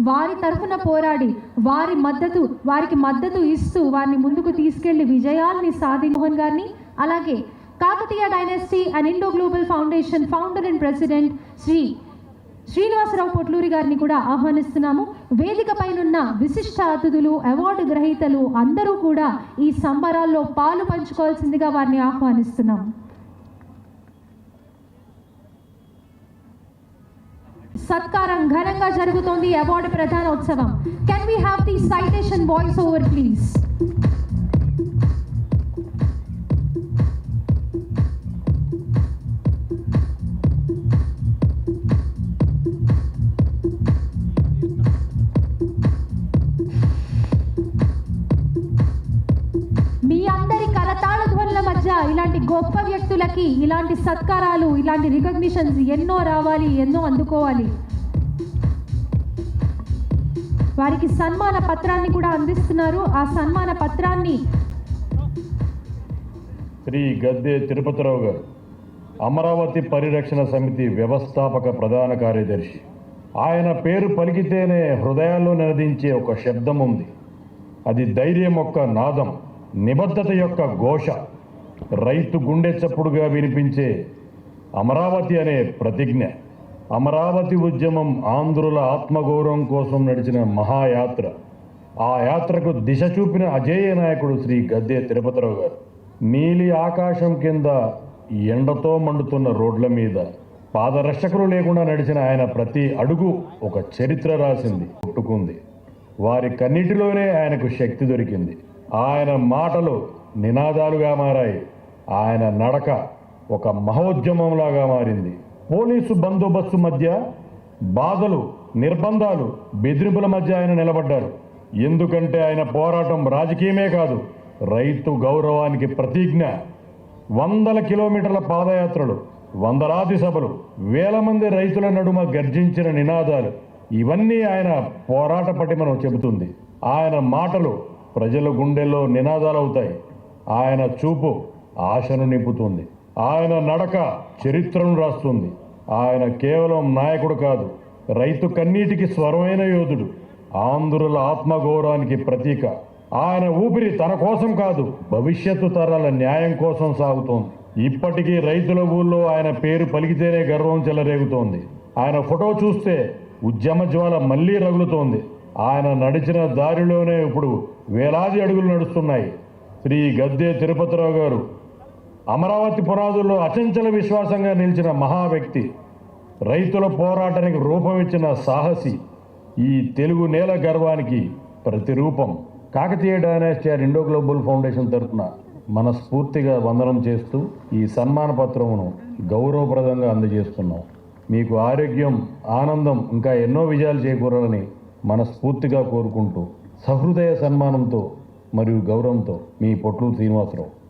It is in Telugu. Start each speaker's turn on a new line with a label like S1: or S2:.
S1: వారి తరఫున పోరాడి వారి మద్దతు వారికి మద్దతు ఇస్తూ వారిని ముందుకు తీసుకెళ్ళి విజయాల్ని సాధి మోహన్ గారిని అలాగే Kakatiya dynasty and Indo global foundation founder and president Shri Srinivasarao Potluri గారిని కూడా ఆహ్వానిస్తున్నాము. వేదిక పైనున్న విశిష్ట అతిథులు అవార్డు గ్రహీతలు అందరూ కూడా ఈ సంబరాల్లో పాలు పంచుకోవాల్సిందిగా వారిని ఆహ్వానిస్తున్నాము సత్కారం ఘనంగా జరుగుతోంది award ప్రధానోత్సవం. Can we have the citation voice over please ఇలాంటి గొప్ప వ్యక్తులకి ఇలాంటి సత్కారాలు ఇలాంటి రికగ్నిషన్స్ ఎన్నో రావాలి ఎన్నో అందుకోవాలి. వారికి సన్మాన పత్రాన్ని కూడా అందిస్తున్నారు. ఆ సన్మాన పత్రాన్ని
S2: శ్రీ గద్దె తిరుపతిరావు గారు అమరావతి పరిరక్షణ సమితి వ్యవస్థాపక ప్రధాన కార్యదర్శి. ఆయన పేరు పలికితేనే హృదయాల్లో నినదించే ఒక శబ్దం ఉంది. అది ధైర్యం యొక్క నాదం నిబద్ధత యొక్క ఘోష. రైతు గుండె చప్పుడుగా వినిపించే అమరావతి అనే ప్రతిజ్ఞ. అమరావతి ఉద్యమం ఆంధ్రుల ఆత్మగౌరవం కోసం నడిచిన మహాయాత్ర. ఆ యాత్రకు దిశ చూపిన అజేయ నాయకుడు శ్రీ గద్దె తిరుపతిరావు గారు. నీలి ఆకాశం కింద ఎండతో మండుతున్న రోడ్ల మీద పాదరక్షకులు లేకుండా నడిచిన ఆయన ప్రతి అడుగు ఒక చరిత్ర రాసింది పుట్టుకుంది వారి కన్నిటిలోనే ఆయనకు శక్తి దొరికింది. ఆయన మాటలు నినాదాలుగా మారాయి. ఆయన నడక ఒక మహోద్యమంలాగా మారింది. పోలీసు బందోబస్తు మధ్య బాధలు నిర్బంధాలు బెదిరింపుల మధ్య ఆయన నిలబడ్డారు ఎందుకంటే ఆయన పోరాటం రాజకీయమే కాదు రైతు గౌరవానికి ప్రతిజ్ఞ. వందల కిలోమీటర్ల పాదయాత్రలు వందలాది సభలు వేల మంది రైతుల నడుమ గర్జించిన నినాదాలు ఇవన్నీ ఆయన పోరాట పటిమను చెబుతుంది. ఆయన మాటలు ప్రజల గుండెల్లో నినాదాలవుతాయి ఆయన చూపు ఆశను నింపుతుంది. ఆయన నడక చరిత్రను రాస్తుంది. ఆయన కేవలం నాయకుడు కాదు రైతు కన్నీటికి స్వరమైన యోధుడు ఆంధ్రుల ఆత్మగౌరవానికి ప్రతీక. ఆయన ఊపిరి తన కోసం కాదు భవిష్యత్తు తరాల న్యాయం కోసం సాగుతోంది. ఇప్పటికీ రైతుల ఊళ్ళో ఆయన పేరు పలికితేనే గర్వం చెలరేగుతోంది. ఆయన ఫోటో చూస్తే ఉద్యమ జ్వాల మళ్ళీ రగులుతోంది. ఆయన నడిచిన దారిలోనే ఇప్పుడు వేలాది అడుగులు నడుస్తున్నాయి. శ్రీ గద్దె తిరుపతిరావు గారు. అమరావతి పునాదుల్లో అచంచల విశ్వాసంగా నిలిచిన మహా వ్యక్తి రైతుల పోరాటానికి రూపం ఇచ్చిన సాహసి ఈ తెలుగు నేల గర్వానికి ప్రతిరూపం. Kakatiya dynasty or Indo global foundation తరఫున మనస్ఫూర్తిగా వందనం చేస్తూ ఈ సన్మాన పత్రమును గౌరవప్రదంగా అందజేస్తున్నాం. మీకు ఆరోగ్యం ఆనందం ఇంకా ఎన్నో విజయాలు చేకూరాలని మనస్ఫూర్తిగా కోరుకుంటూ సహృదయ సన్మానంతో మరియు గౌరవంతో మీ పొట్లు శ్రీనివాసరావు.